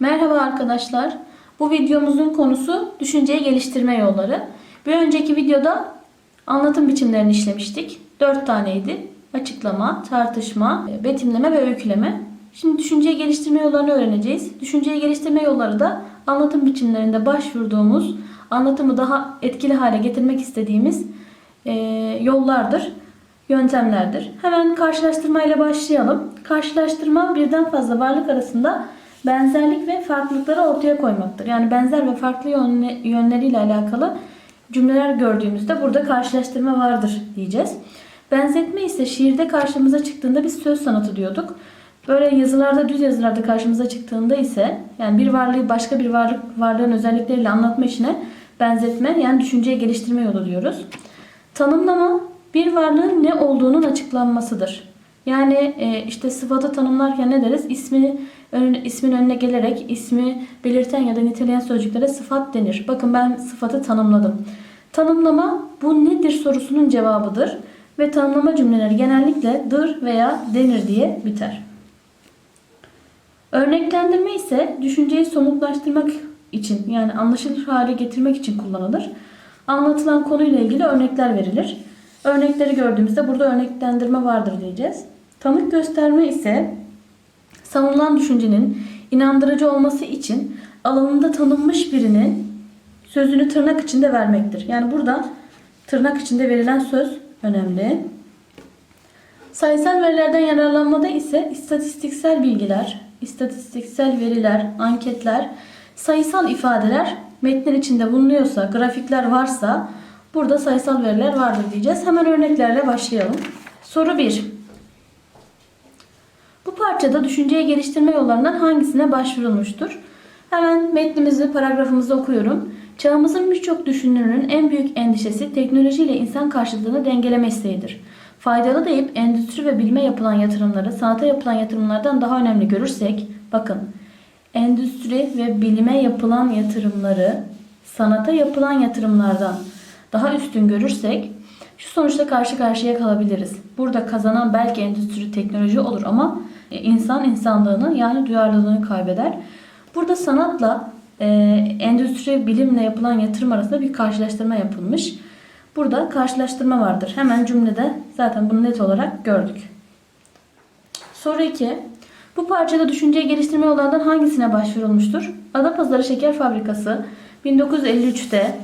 Merhaba arkadaşlar. Bu videomuzun konusu düşünceyi geliştirme yolları. Bir önceki videoda anlatım biçimlerini işlemiştik. Dört taneydi. Açıklama, tartışma, betimleme ve öyküleme. Şimdi düşünceyi geliştirme yollarını öğreneceğiz. Düşünceyi geliştirme yolları da anlatım biçimlerinde başvurduğumuz, anlatımı daha etkili hale getirmek istediğimiz e, yollardır, yöntemlerdir. Hemen karşılaştırmayla başlayalım. Karşılaştırma birden fazla varlık arasında benzerlik ve farklılıkları ortaya koymaktır. Yani benzer ve farklı yönle- yönleriyle alakalı cümleler gördüğümüzde burada karşılaştırma vardır diyeceğiz. Benzetme ise şiirde karşımıza çıktığında biz söz sanatı diyorduk. Böyle yazılarda, düz yazılarda karşımıza çıktığında ise yani bir varlığı başka bir varlık varlığın özellikleriyle anlatma işine benzetme yani düşünceyi geliştirme yolu diyoruz. Tanımlama bir varlığın ne olduğunun açıklanmasıdır. Yani e, işte sıfatı tanımlarken ne deriz? İsmi önüne, ismin önüne gelerek ismi belirten ya da niteleyen sözcüklere sıfat denir. Bakın ben sıfatı tanımladım. Tanımlama bu nedir sorusunun cevabıdır ve tanımlama cümleleri genellikle dır veya denir diye biter. Örneklendirme ise düşünceyi somutlaştırmak için yani anlaşılır hale getirmek için kullanılır. Anlatılan konuyla ilgili örnekler verilir. Örnekleri gördüğümüzde burada örneklendirme vardır diyeceğiz. Tanık gösterme ise savunulan düşüncenin inandırıcı olması için alanında tanınmış birinin sözünü tırnak içinde vermektir. Yani burada tırnak içinde verilen söz önemli. Sayısal verilerden yararlanmada ise istatistiksel bilgiler, istatistiksel veriler, anketler, sayısal ifadeler metnin içinde bulunuyorsa, grafikler varsa burada sayısal veriler vardır diyeceğiz. Hemen örneklerle başlayalım. Soru 1. Parçada düşünceyi geliştirme yollarından hangisine başvurulmuştur? Hemen metnimizi, paragrafımızı okuyorum. Çağımızın birçok düşünürünün en büyük endişesi teknolojiyle insan karşıtlığını dengeleme isteğidir. Faydalı deyip endüstri ve bilime yapılan yatırımları sanata yapılan yatırımlardan daha önemli görürsek, bakın endüstri ve bilime yapılan yatırımları sanata yapılan yatırımlardan daha üstün görürsek şu sonuçta karşı karşıya kalabiliriz. Burada kazanan belki endüstri teknoloji olur ama e, insan insanlığını yani duyarlılığını kaybeder. Burada sanatla e, endüstri bilimle yapılan yatırım arasında bir karşılaştırma yapılmış. Burada karşılaştırma vardır. Hemen cümlede zaten bunu net olarak gördük. Soru 2. Bu parçada düşünceyi geliştirme yollarından hangisine başvurulmuştur? Adapazarı Şeker Fabrikası 1953'te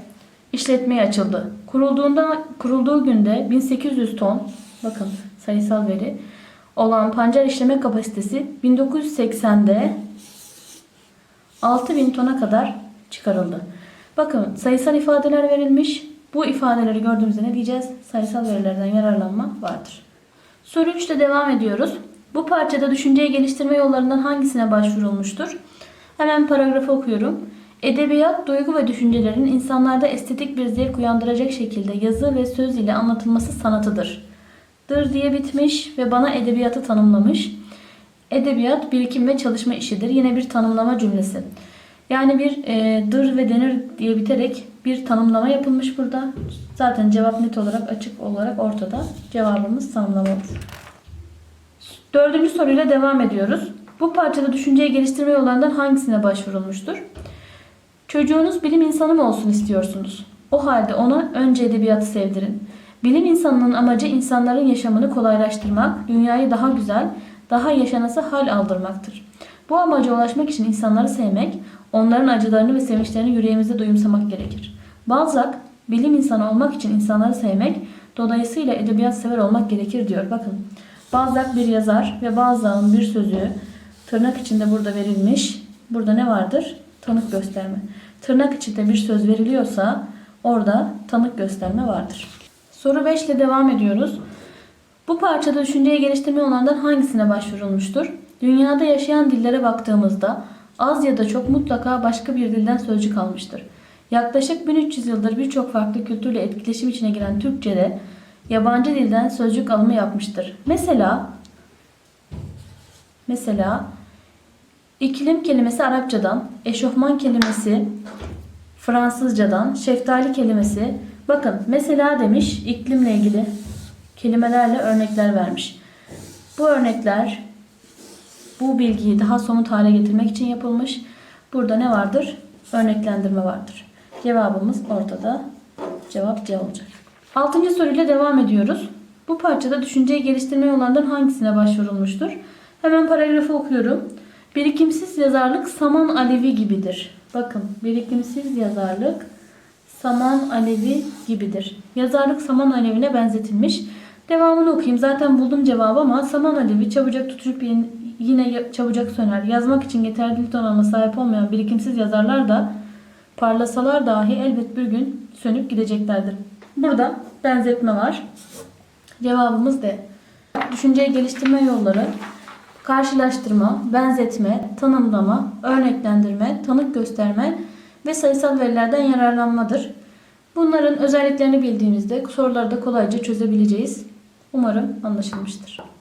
işletmeye açıldı. Kurulduğunda kurulduğu günde 1800 ton bakın sayısal veri olan pancar işleme kapasitesi 1980'de 6000 tona kadar çıkarıldı. Bakın sayısal ifadeler verilmiş. Bu ifadeleri gördüğümüzde ne diyeceğiz? Sayısal verilerden yararlanma vardır. Soru 3'te devam ediyoruz. Bu parçada düşünceyi geliştirme yollarından hangisine başvurulmuştur? Hemen paragrafı okuyorum. Edebiyat, duygu ve düşüncelerin insanlarda estetik bir zevk uyandıracak şekilde yazı ve söz ile anlatılması sanatıdır. Dır diye bitmiş ve bana edebiyatı tanımlamış. Edebiyat birikim ve çalışma işidir. Yine bir tanımlama cümlesi. Yani bir e, dır ve denir diye biterek bir tanımlama yapılmış burada. Zaten cevap net olarak açık olarak ortada. Cevabımız tanımlama. Dördüncü soruyla devam ediyoruz. Bu parçada düşünceyi geliştirme yollarından hangisine başvurulmuştur? Çocuğunuz bilim insanı mı olsun istiyorsunuz? O halde ona önce edebiyatı sevdirin. Bilim insanının amacı insanların yaşamını kolaylaştırmak, dünyayı daha güzel, daha yaşanası hal aldırmaktır. Bu amaca ulaşmak için insanları sevmek, onların acılarını ve sevinçlerini yüreğimizde duyumsamak gerekir. Balzac, bilim insanı olmak için insanları sevmek, dolayısıyla edebiyat sever olmak gerekir diyor. Bakın, Balzac bir yazar ve Balzac'ın bir sözü tırnak içinde burada verilmiş. Burada ne vardır? Tanık gösterme. Tırnak içinde bir söz veriliyorsa orada tanık gösterme vardır. Soru 5 ile devam ediyoruz. Bu parçada düşünceyi geliştirme yollarından hangisine başvurulmuştur? Dünyada yaşayan dillere baktığımızda az ya da çok mutlaka başka bir dilden sözcük almıştır. Yaklaşık 1300 yıldır birçok farklı kültürle etkileşim içine giren Türkçe'de yabancı dilden sözcük alımı yapmıştır. Mesela mesela iklim kelimesi Arapçadan, eşofman kelimesi Fransızcadan, şeftali kelimesi bakın mesela demiş iklimle ilgili kelimelerle örnekler vermiş. Bu örnekler bu bilgiyi daha somut hale getirmek için yapılmış. Burada ne vardır? Örneklendirme vardır. Cevabımız ortada. Cevap C olacak. Altıncı soruyla devam ediyoruz. Bu parçada düşünceyi geliştirme yollarından hangisine başvurulmuştur? Hemen paragrafı okuyorum. Birikimsiz yazarlık saman alevi gibidir. Bakın birikimsiz yazarlık saman alevi gibidir. Yazarlık saman alevine benzetilmiş. Devamını okuyayım. Zaten buldum cevabı ama saman alevi çabucak tutuşup yine- çabucak söner. Yazmak için yeterli donanıma sahip olmayan birikimsiz yazarlar da parlasalar dahi elbet bir gün sönüp gideceklerdir. Burada benzetme var. Cevabımız D. Düşünceyi geliştirme yolları karşılaştırma, benzetme, tanımlama, örneklendirme, tanık gösterme ve sayısal verilerden yararlanmadır. Bunların özelliklerini bildiğimizde soruları da kolayca çözebileceğiz. Umarım anlaşılmıştır.